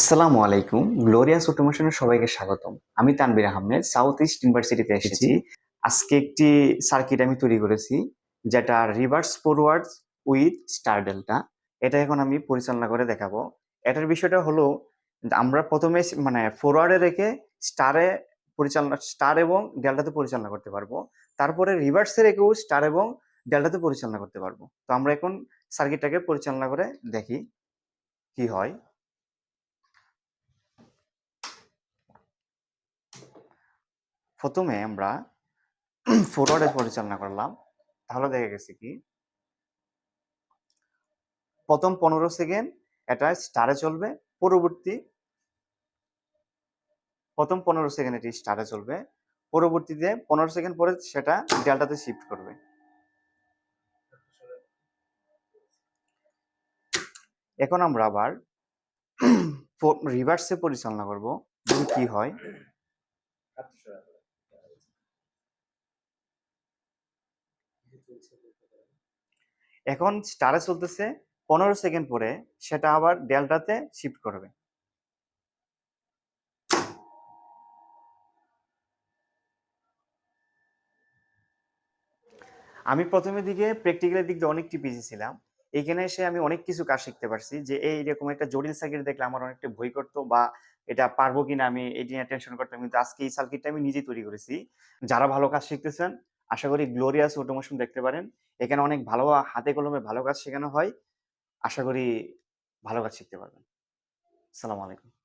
আসসালামু আলাইকুম। গ্লোরিয়াস অটোমেশনের সবাইকে স্বাগতম। আমি তানবির আহমেদ সাউথ ইস্ট ইউনিভার্সিটিতে এসেছি। আজকে একটি সার্কিট আমি তৈরি করেছি যেটা reverse forward with star delta এটা এখন আমি পরিচালনা করে দেখাবো। এটার বিষয়টা হলো আমরা প্রথমে মানে ফরওয়ার্ডে রেখে স্টারে পরিচালনা স্টার এবং ডেল্টাতে পরিচালনা করতে পারব। তারপরে রিভার্সে রেখেও স্টার এবং ডেল্টাতে পরিচালনা করতে পারব। তো আমরা এখন সার্কিটটাকে পরিচালনা করে দেখি কি হয়। প্রথমে আমরা ফরওয়ার্ডে পরিচালনা করলাম। তাহলে দেখা গেছে কি? প্রথম পনেরো সেকেন্ড এটা স্টারে চলবে, পরবর্তী প্রথম পনেরো সেকেন্ড এটি স্টারে চলবে, পরবর্তীতে পনেরো সেকেন্ড পরে সেটা ডেল্টাতে শিফট করবে। এখন আমরা আবার রিভার্সে পরিচালনা করব কি হয়। এখন স্টারে চলতেছে, পনেরো সেকেন্ড পরে সেটা আবার ডেল্টাতে শিফট করবে। আমি প্রথমের দিকে প্র্যাকটিক্যালের দিক দিয়ে অনেকটি পিছিয়ে ছিলাম। এখানে এসে আমি অনেক কিছু কাজ শিখতে পারছি যে এই এরকম একটা জটিল সার্কিট দেখলে আমার অনেকটা ভয় করতো বা এটা পারব কিনা আমি, এটি নিয়ে টেনশন করতাম। কিন্তু আজকে এই সার্কিটটা আমি নিজেই তৈরি করেছি। যারা ভালো কাজ শিখতেছেন আশা করি গ্লোরিয়াস অটোমেশন দেখতে পারেন। এখানে অনেক ভালো হাতে কলমে ভালো কাজ শেখানো হয়। আশা করি ভালো কাজ শিখতে পারবেন। সালাম আলাইকুম।